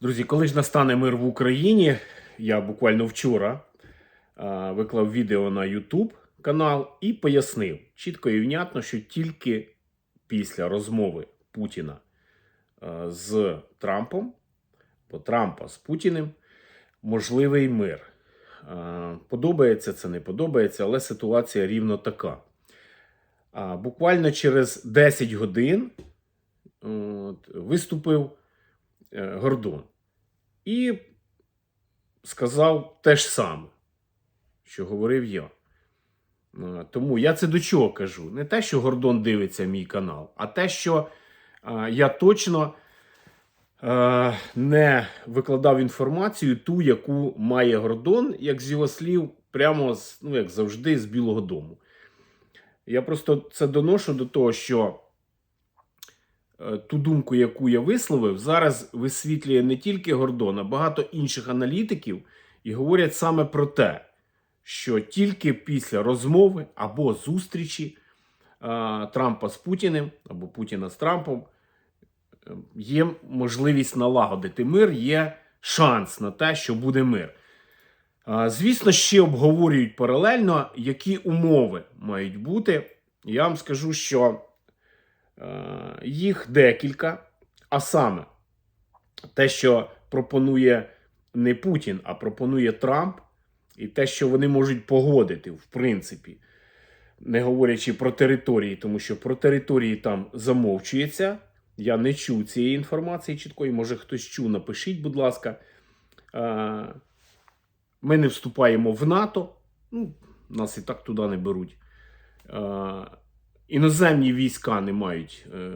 Друзі, коли ж настане мир в Україні, я буквально вчора а, виклав відео на YouTube канал і пояснив чітко і внятно, що тільки після розмови Путіна а, з Трампом, бо Трампа з Путіним, можливий мир. А, Подобається це, не подобається, але ситуація рівно така. А, Буквально через 10 годин от, виступив Гордон і сказав те ж саме, що говорив я. Е, Тому я це до чого кажу? Не те, що Гордон дивиться мій канал, а те, що е, я точно е, не викладав інформацію, ту, яку має Гордон, як з його слів, прямо ну, як завжди, з Білого Дому. Я просто це доношу до того, що е, ту думку, яку я висловив, зараз висвітлює не тільки Гордон, а багато інших аналітиків і говорять саме про те, що тільки після розмови або зустрічі е, Трампа з Путіним або Путіна з Трампом е, є можливість налагодити мир, є шанс на те, що буде мир. Звісно, ще обговорюють паралельно, які умови мають бути. Я вам скажу, що е, їх декілька, а саме те, що пропонує не Путін, а пропонує Трамп, і те, що вони можуть погодити, в принципі, не говорячи про території, тому що про території там замовчується. Я не чув цієї інформації чіткої. Може хтось чув, напишіть, будь ласка. Е, ми не вступаємо в НАТО, ну, нас і так туди не беруть. Іноземні війська не мають е,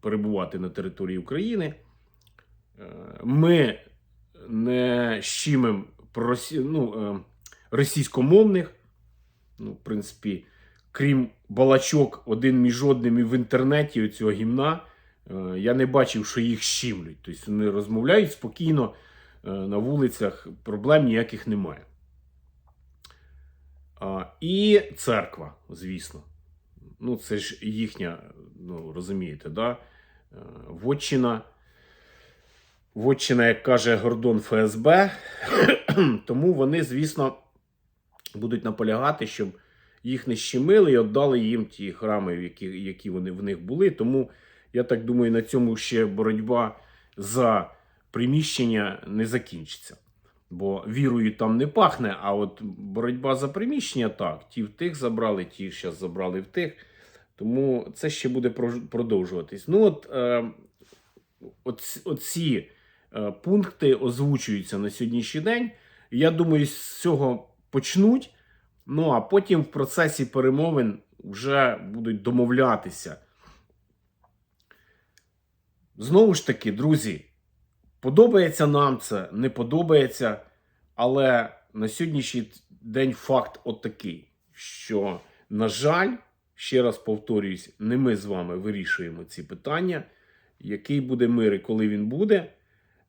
перебувати на території України. Е, ми не щимемо про росі... ну, е, російськомовних. Ну, в принципі, крім балачок один між одним і в інтернеті цього гімна, е, я не бачив, що їх щимлють. Тобто вони розмовляють спокійно е, на вулицях, проблем ніяких немає. І церква, звісно. Ну, це ж їхня, ну, розумієте, да? е, Вотчина. Вотчина, як каже Гордон ФСБ, тому вони, звісно, будуть наполягати, щоб їх не щемили і віддали їм ті храми, які, які вони в них були. Тому я так думаю, на цьому ще боротьба за приміщення не закінчиться. Бо вірою там не пахне, а от боротьба за приміщення так. Ті в тих забрали, ті зараз забрали в тих. Тому це ще буде продовжуватись. Ну, от, е, от, оці е, пункти озвучуються на сьогоднішній день. Я думаю, з цього почнуть. Ну а потім в процесі перемовин вже будуть домовлятися. Знову ж таки, друзі, подобається нам це, не подобається, але на сьогоднішній день факт отакий, що, на жаль, ще раз повторююсь, не ми з вами вирішуємо ці питання, який буде мир і коли він буде,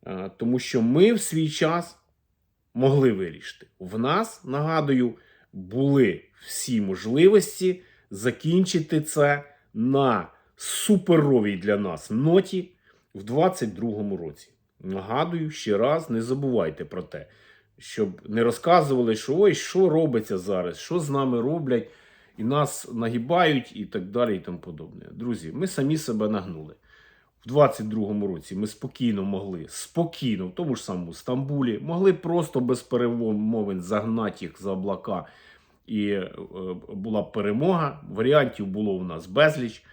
Е, тому що ми в свій час могли вирішити. В нас, нагадую, були всі можливості закінчити це на суперовій для нас ноті в 22-му році. Нагадую ще раз, не забувайте про те, щоб не розказували, що ой, що робиться зараз, що з нами роблять, і нас нагибають, і так далі, і тому подобне. Друзі, ми самі себе нагнули. В 22-му році ми спокійно могли, спокійно, в тому ж самому Стамбулі, могли просто без перемовин загнати їх за облака, і е, була перемога. Варіантів було у нас безліч.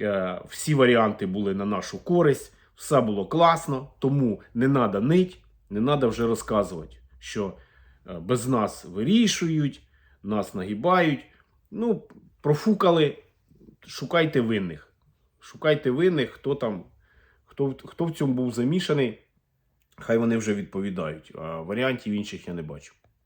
Е, всі варіанти були на нашу користь, все було класно, тому не треба нить, не треба вже розказувати, що е, без нас вирішують, нас нагибають. Ну, профукали, шукайте винних. Шукайте винних, хто там, хто, хто в цьому був замішаний, хай вони вже відповідають. А варіантів інших я не бачу.